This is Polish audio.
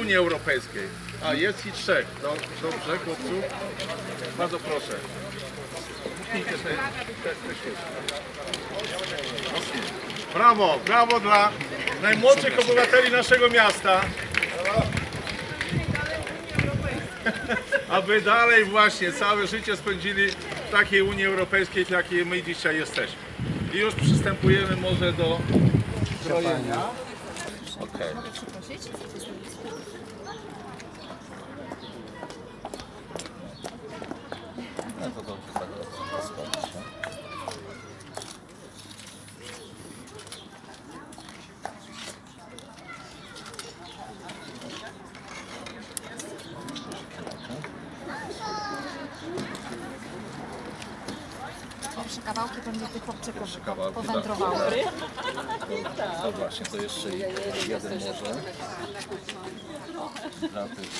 Unii Europejskiej. A jest i trzech. Do, dobrze, chłopcu. Bardzo proszę. Brawo, brawo dla najmłodszych obywateli naszego miasta. Aby dalej właśnie całe życie spędzili w takiej Unii Europejskiej, w jakiej my dzisiaj jesteśmy. I już przystępujemy może do krojenia. Okej. No Pierwsze kawałki będzie tych chłopczyków kawałki, powędrowały. To właśnie, to jeszcze jeden może. Dla tych